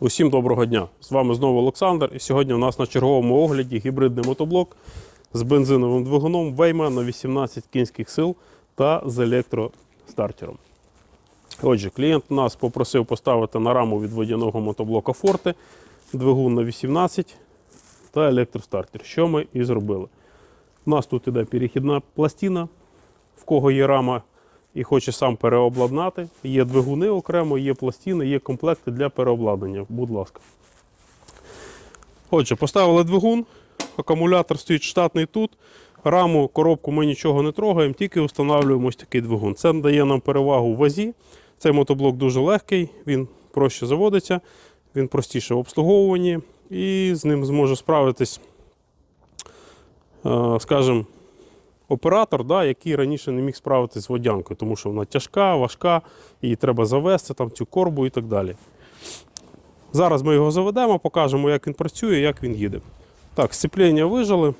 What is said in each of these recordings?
Усім доброго дня! З вами знову Олександр. І сьогодні у нас на черговому огляді гібридний мотоблок з бензиновим двигуном Вейма на 18 кінських сил та з електростартером. Отже, клієнт нас попросив поставити на раму від водяного мотоблока Forte двигун на 18 та електростартер, що ми і зробили. У нас тут іде перехідна пластина, в кого є рама і хоче сам переобладнати. Є двигуни окремо, є пластини, є комплекти для переобладнання. Будь ласка. Отже, поставили двигун, акумулятор стоїть штатний тут. Раму, коробку ми нічого не трогаємо, тільки встановлюємо ось такий двигун. Це дає нам перевагу в вазі. Цей мотоблок дуже легкий, він проще заводиться, він простіше в обслуговуванні і з ним зможе справитись, е, скажімо, оператор, да, який раніше не міг справитися з водянкою, тому що вона тяжка, важка, її треба завести, там, цю корбу і так далі. Зараз ми його заведемо, покажемо, як він працює, як він їде. Так, сцеплення вижали,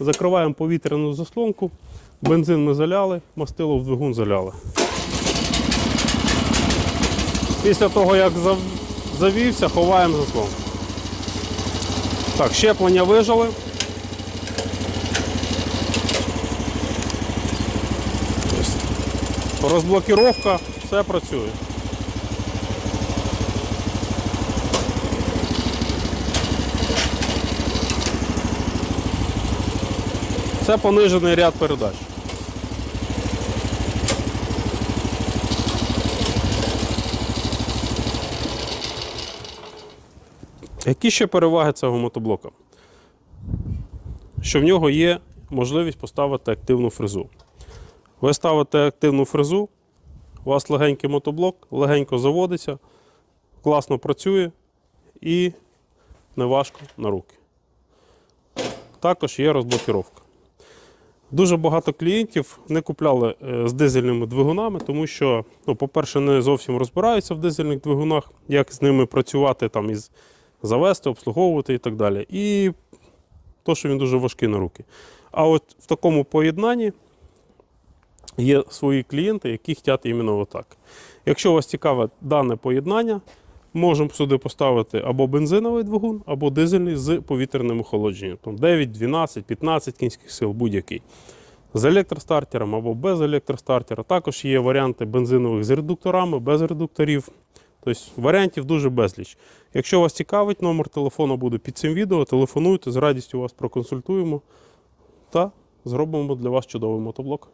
закриваємо повітряну заслонку, бензин ми заляли, мастило в двигун заляли. Після того, як завівся, ховаємо заслонку. Так, щеплення вижали. Розблокіровка, все працює. Це понижений ряд передач. Які ще переваги цього мотоблока? Що в нього є можливість поставити активну фрезу. Ви ставите активну фрезу, у вас легенький мотоблок, легенько заводиться, класно працює і не важко на руки. Також є розблокіровка. Дуже багато клієнтів не купляли е, з дизельними двигунами, тому що, ну, по-перше, не зовсім розбираються в дизельних двигунах, як з ними працювати, там, із завести, обслуговувати і так далі. І то, що він дуже важкий на руки. А от в такому поєднанні є свої клієнти, які хочуть іменно отак. Якщо вас цікаве дане поєднання, можемо сюди поставити або бензиновий двигун, або дизельний з повітряним охолодженням. Там 9, 12, 15 кінських сил, будь-який. З електростартером або без електростартера. Також є варіанти бензинових з редукторами, без редукторів. Тобто варіантів дуже безліч. Якщо вас цікавить, номер телефону буде під цим відео. Телефонуйте, з радістю вас проконсультуємо та зробимо для вас чудовий мотоблок.